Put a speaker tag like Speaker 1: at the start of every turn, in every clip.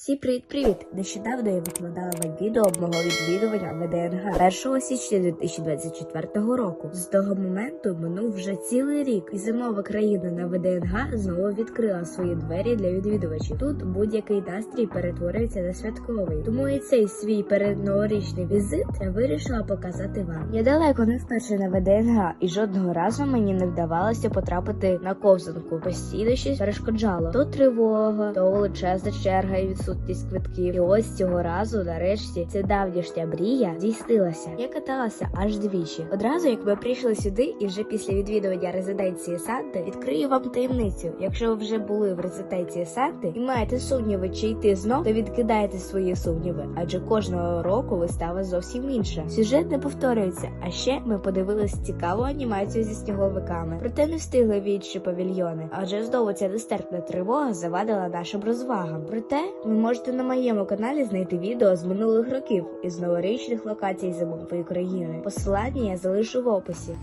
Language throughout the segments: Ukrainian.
Speaker 1: Всі привіт-привіт! Нещодавно я викладала вам відео мого відвідування ВДНГ 1 січня 2024 року. З того моменту минув вже цілий рік, і зимова країна на ВДНГ знову відкрила свої двері для відвідувачів. Тут будь-який настрій перетворюється на святковий. Тому і цей свій передноворічний візит я вирішила показати вам. Я далеко не вперше на ВДНГ, і жодного разу мені не вдавалося потрапити на ковзанку. Постійно щось перешкоджало. То тривога, то величезна черга і відсутність квитків. І ось цього разу, нарешті, ця давнішня мрія здійснилася. Я каталася аж двічі. Одразу, як ми прийшли сюди, і вже після відвідування резиденції Санти, відкрию вам таємницю. Якщо ви вже були в резиденції Санти і маєте сумніви, чи йти знов, то відкидайте свої сумніви, адже кожного року вистава зовсім інша. Сюжет не повторюється. А ще ми подивились цікаву анімацію зі сніговиками. Проте не встигли в павільйони, адже знову ця нестерпна тривога завадила нашим розвагам. Проте ви можете на моєму каналі знайти відео з минулих років із новорічних локацій зимової країни. Посилання я залишу в описі.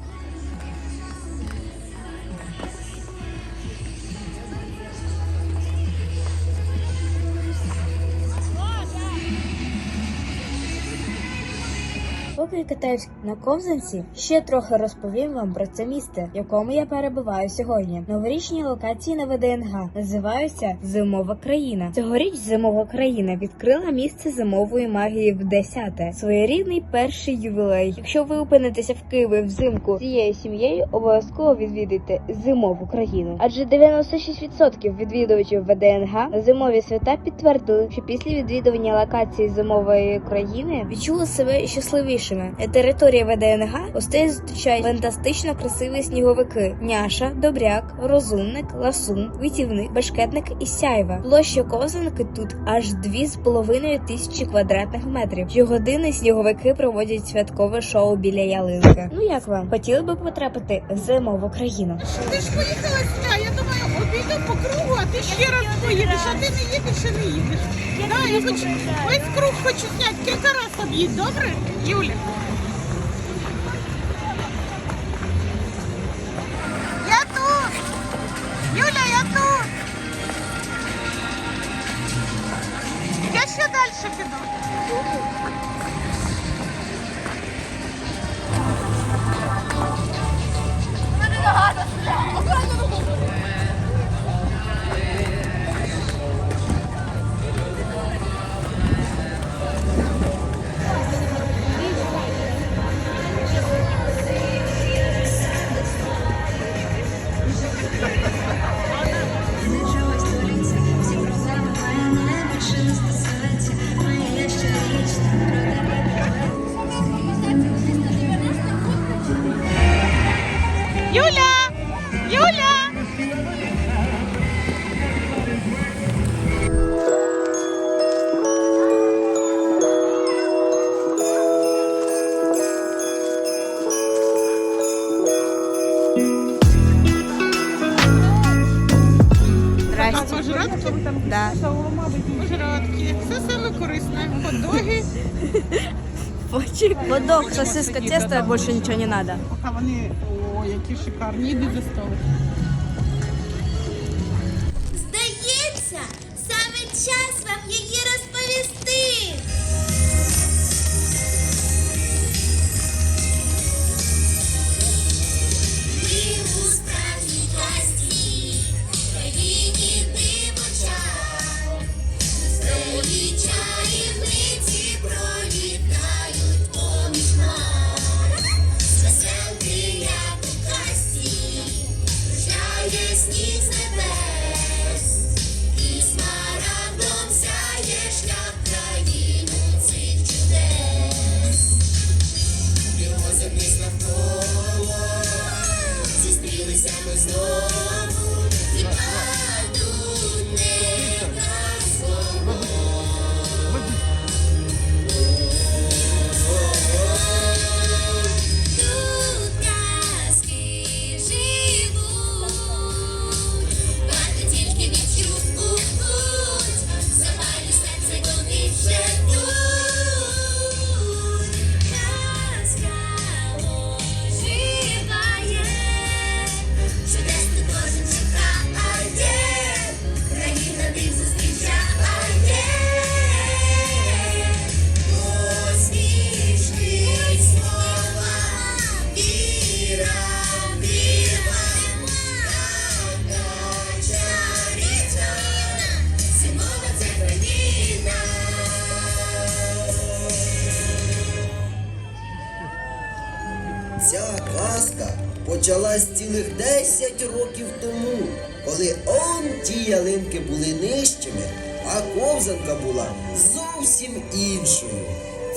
Speaker 1: Я катаюсь на ковзанці, ще трохи розповім вам про це місце, в якому я перебуваю сьогодні. Новорічні локації на ВДНГ називаються Зимова країна. Цьогоріч зимова країна відкрила місце зимової магії в десяте. Своєрідний перший ювілей. Якщо ви опинитеся в Києві взимку цією сім'єю, обов'язково відвідайте зимову країну. Адже 96% відвідувачів ВДНГ на зимові свята підтвердили, що після відвідування локації зимової країни відчули себе щасливішими. На території ВДНГ гостей зустрічають фантастично красиві сніговики: няша, добряк, розумник, ласун, витівник, бешкетник і сяйва. Площа ковзанки тут аж дві з половиною тисячі квадратних метрів. Щогодини сніговики проводять святкове шоу біля ялинки. Ну як вам хотіли би потрапити в зимову країну?
Speaker 2: Ти ж поїхала сюди, я думаю, обійду по кругу, а ти ще раз поїдеш, а ти не їдеш і не їдеш. Да, я хочу, весь круг хочу зняти, кілька разів об'їдь, добре, Юля? Я тут! Юля, я тут! Я ще далі піду.
Speaker 1: Здрасте. Да.
Speaker 2: Пожратки. Все саме корисне. Хот-доги.
Speaker 1: Водок, сосиска, тесто, больше ничего не надо.
Speaker 2: А вони, о, які шикарні. Іди до столу.
Speaker 3: Здається, саме час
Speaker 4: цілих 10 років тому, коли он ті ялинки були нижчими, а ковзанка була зовсім іншою.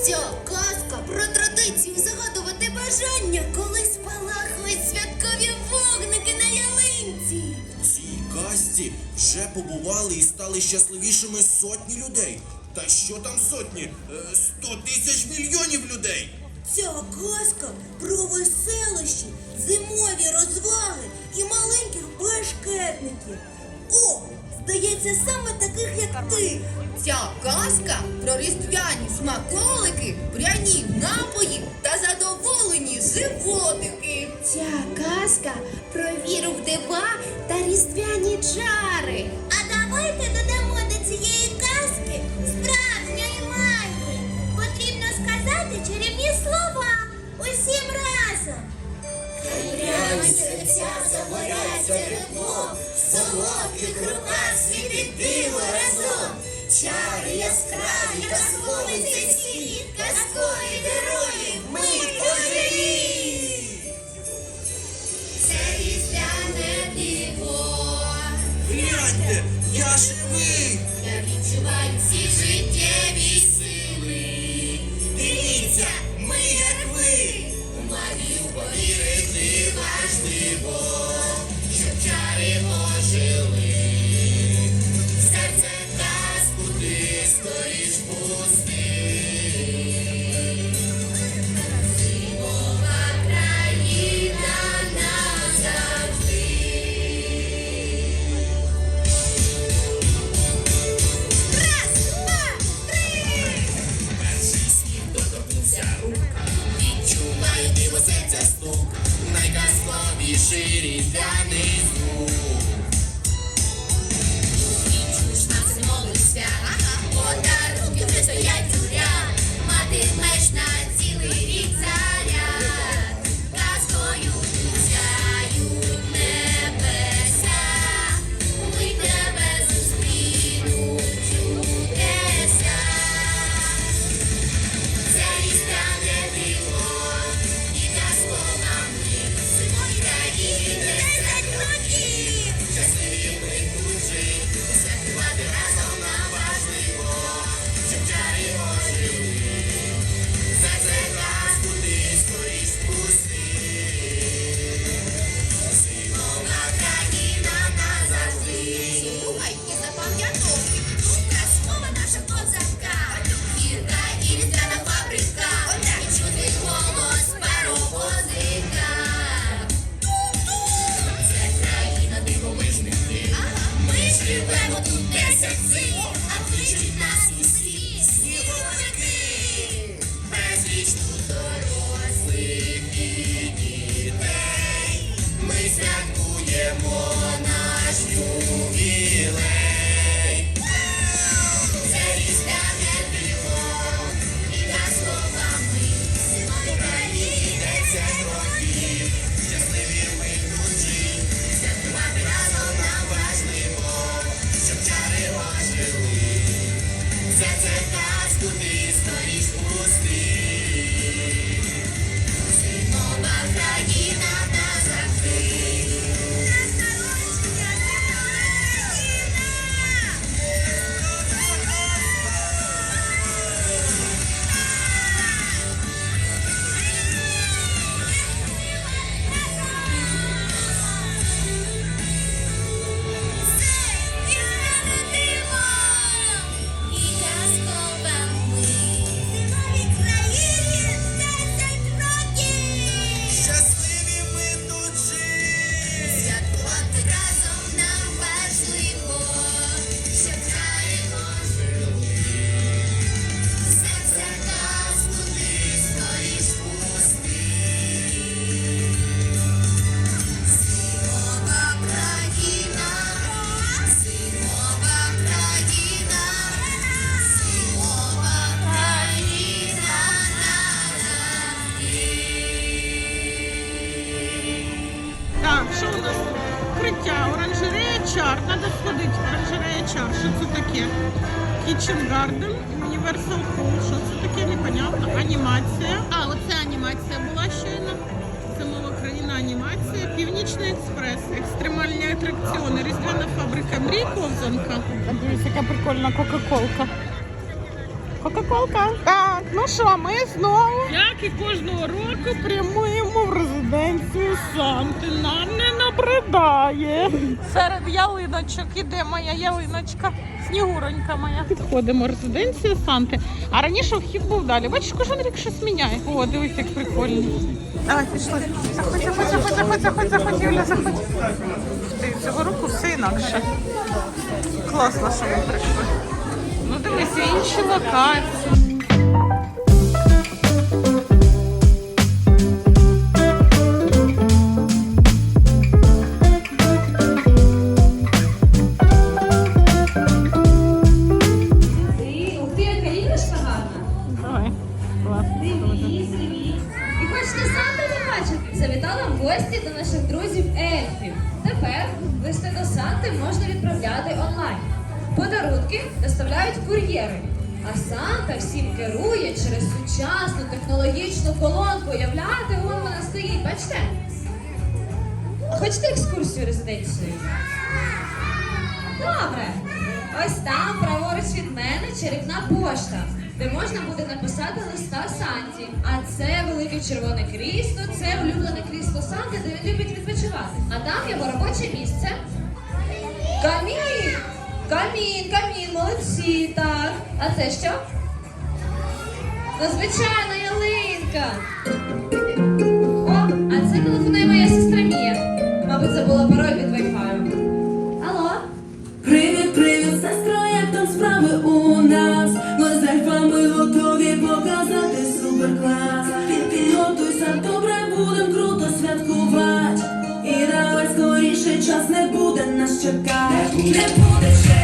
Speaker 3: Ця казка про традицію загадувати бажання, коли спалахують святкові вогники на ялинці.
Speaker 5: В цій казці вже побували і стали щасливішими сотні людей. Та що там сотні? Е, Сто тисяч мільйонів людей.
Speaker 3: Ця казка про веселощі, зимові розваги і маленьких башкетників. О, здається, саме таких, як ти. Ця казка про різдвяні смаколики, пряні напої та задоволені животики. Ця казка про віру в дива та різдвяні чари. А давайте додамо до цієї сказати чарівні слова усім разом. Прямо серця загоряться теплом, в солодких руках світить диво разом. Чари яскраві, казковий цей світ, казкові герої, ми творі. Це різдвяне диво.
Speaker 5: Гляньте, я живий!
Speaker 3: Я відчуваю всі життєві
Speaker 2: problema do PCC. Укриття, оранжерея чар. Треба сходити. Оранжерея чар. Що це таке? Kitchen Garden, Universal Hall. Що це таке? Непонятно. Анімація. А, оце анімація була щойно. Зимова країна анімація, Північний експрес, екстремальні атракціони, Різдвяна фабрика мрій Ковзанка. Дивіться, яка прикольна Кока-Колка. Кока-Колка. Так, ну що, ми знову, як і кожного року, прямуємо в резиденцію Санти. Нам не набридає. Серед ялиночок іде моя ялиночка. Снігуронька моя. Підходимо резиденція Санти. А раніше вхід був далі. Бачиш, кожен рік щось міняє. О, дивись, як прикольно. Давай, пішли. Заходь, заходь, заходь, заходь, заходь, заходь, Юля, заходь. Ти, цього року все інакше. Класно, що ми прийшли. Ну дивися, інші локації.
Speaker 6: Крісло, це улюблене крісло Санди, де він любить відпочивати. А там його робоче місце. Камін! Камін, камін, молодці, так. А це що? Надзвичайна ялинка. О, а це телефонує моя сестра Мія. Мабуть, забула пароль від Wi-Fi.
Speaker 7: Скоріше час не буде нас чекати. Не буде чекати,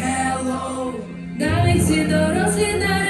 Speaker 7: hello. Навіть всі дорослі народились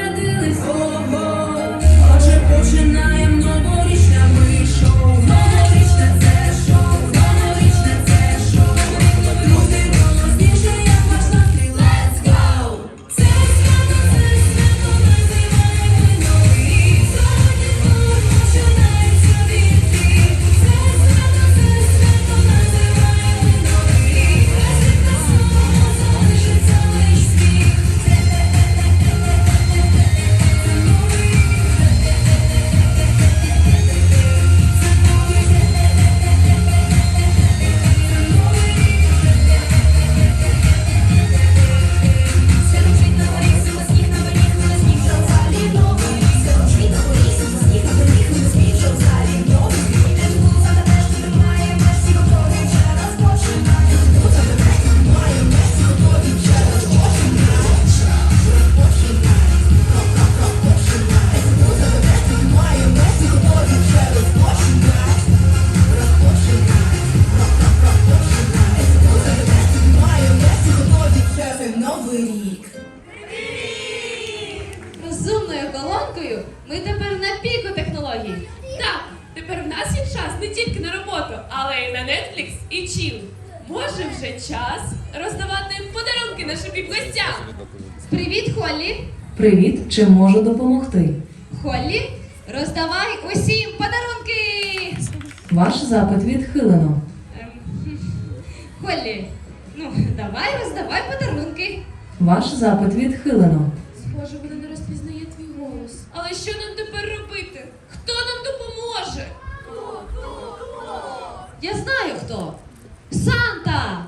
Speaker 7: чим можу допомогти?
Speaker 6: Холлі, роздавай усім подарунки!
Speaker 7: Ваш запит відхилено.
Speaker 6: Ем,
Speaker 7: Холлі, ну давай роздавай подарунки.
Speaker 8: Ваш запит відхилено.
Speaker 9: Схоже, вона не розпізнає твій голос. Але що нам тепер робити? Хто нам допоможе?
Speaker 7: Я знаю хто. Санта!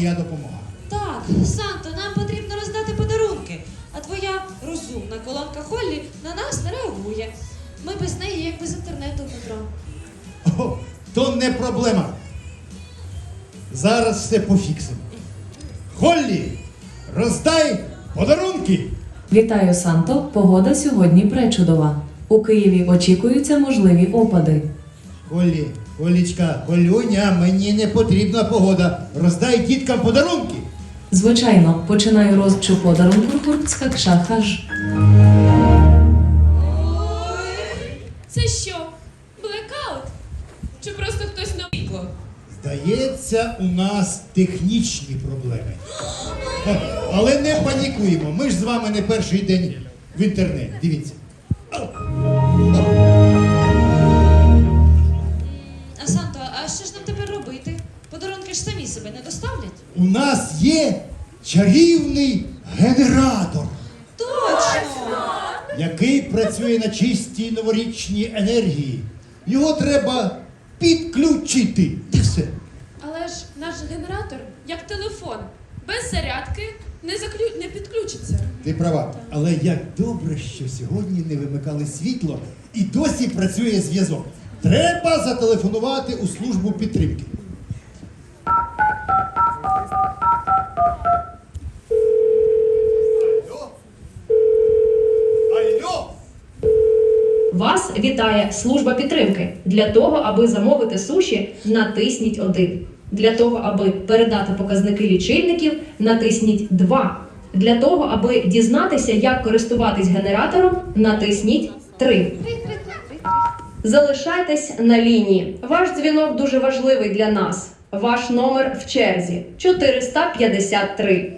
Speaker 10: Моя допомога.
Speaker 11: Так, Санто, нам потрібно роздати подарунки, а твоя розумна колонка Холлі на нас не реагує. Ми без неї як без інтернету Дмитро.
Speaker 10: О, то не проблема. Зараз все пофіксимо. Холлі, роздай подарунки!
Speaker 8: Вітаю, Санто. Погода сьогодні пречудова. У Києві очікуються можливі опади.
Speaker 10: Холлі, Холічка, Холюня, мені не потрібна погода. Роздай діткам подарунки.
Speaker 8: Звичайно, починаю розчу подарунку Курцкакшахаж.
Speaker 9: Це що? Блекаут? Чи просто хтось на вікло?
Speaker 10: Здається, у нас технічні проблеми. Але не панікуємо. Ми ж з вами не перший день в інтернеті. Дивіться.
Speaker 11: Себе не доставлять?
Speaker 10: У нас є чарівний генератор,
Speaker 11: Точно!
Speaker 10: який працює на чистій новорічній енергії. Його треба підключити. І все.
Speaker 9: Але ж наш генератор, як телефон, без зарядки не, заклю... не підключиться.
Speaker 10: Ти права. Але як добре, що сьогодні не вимикали світло і досі працює зв'язок. Треба зателефонувати у службу підтримки.
Speaker 12: Вітає служба підтримки. Для того, аби замовити суші, натисніть 1. Для того, аби передати показники лічильників, натисніть 2. Для того, аби дізнатися, як користуватись генератором, натисніть 3. Залишайтесь на лінії. Ваш дзвінок дуже важливий для нас. Ваш номер в черзі 453.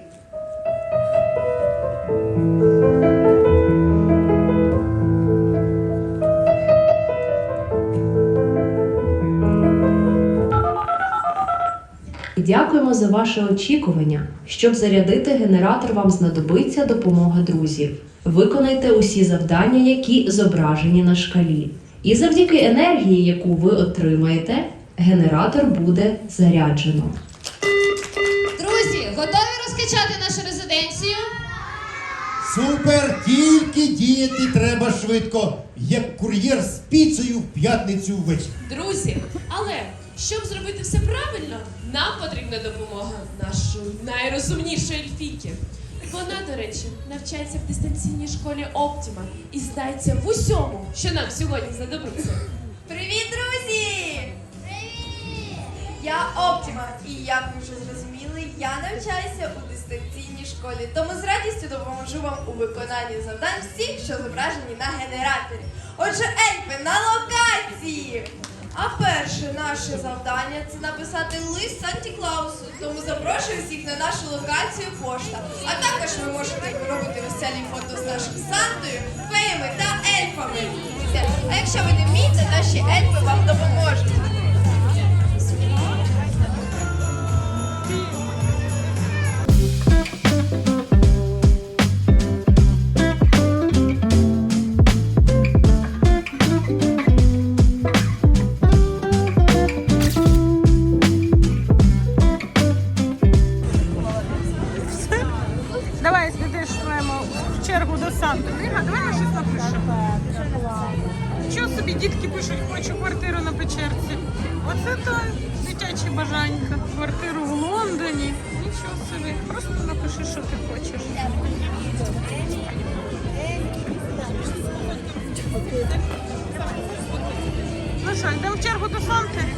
Speaker 12: Дякуємо за ваше очікування. Щоб зарядити генератор, вам знадобиться допомога друзів. Виконайте усі завдання, які зображені на шкалі. І завдяки енергії, яку ви отримаєте, генератор буде заряджено.
Speaker 7: Друзі, готові розкачати нашу резиденцію?
Speaker 10: Супер! Тільки діяти треба швидко, як кур'єр з піцею в п'ятницю ввечері.
Speaker 9: Друзі, але щоб зробити все правильно, нам потрібна допомога нашої найрозумнішої ельфійки. Вона, до речі, навчається в дистанційній школі Оптіма і здається в усьому, що нам сьогодні знадобиться.
Speaker 13: Привіт, друзі! Привіт! Я Оптіма, і як ви вже зрозуміли, я навчаюся у дистанційній школі. Тому з радістю допоможу вам у виконанні завдань всіх, що зображені на генераторі. Отже, ельфи на локації! А перше наше завдання це написати лист Санті Клаусу, тому запрошую всіх на нашу локацію пошта. А також ви можете робити веселі фото з нашим Сантою, феями та ельфами. А якщо ви не вмієте, наші ельфи вам допоможуть.
Speaker 6: дітки пишуть, хочу квартиру на Печерці. Оце то дитячі бажанька. Квартиру в Лондоні. Нічого собі. Просто напиши, що ти хочеш. Ну що, йдемо в чергу до Санти?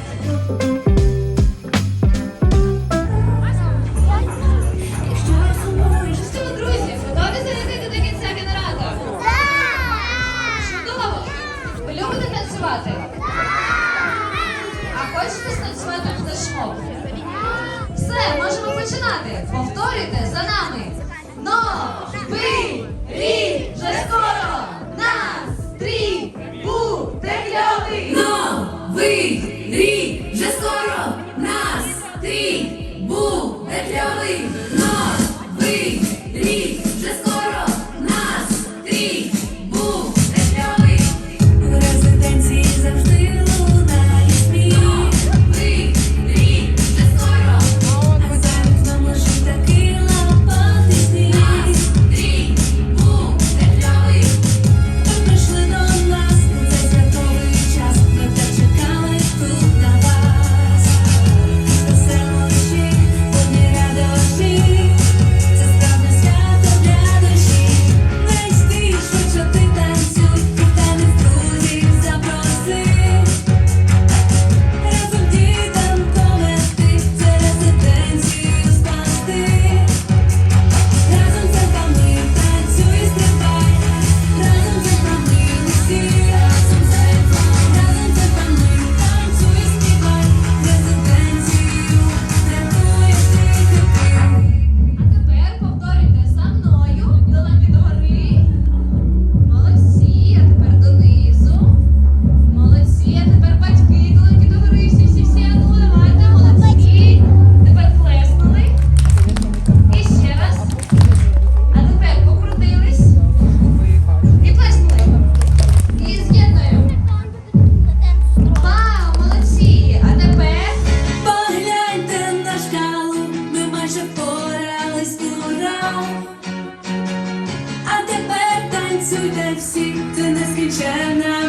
Speaker 14: А тепер
Speaker 7: танцюйте всі, це нескінченна.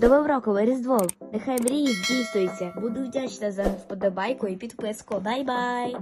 Speaker 7: З
Speaker 1: новим роком і! Нехай мрії здійснюються. Буду вдячна за вподобайку і підписку. Бай-бай!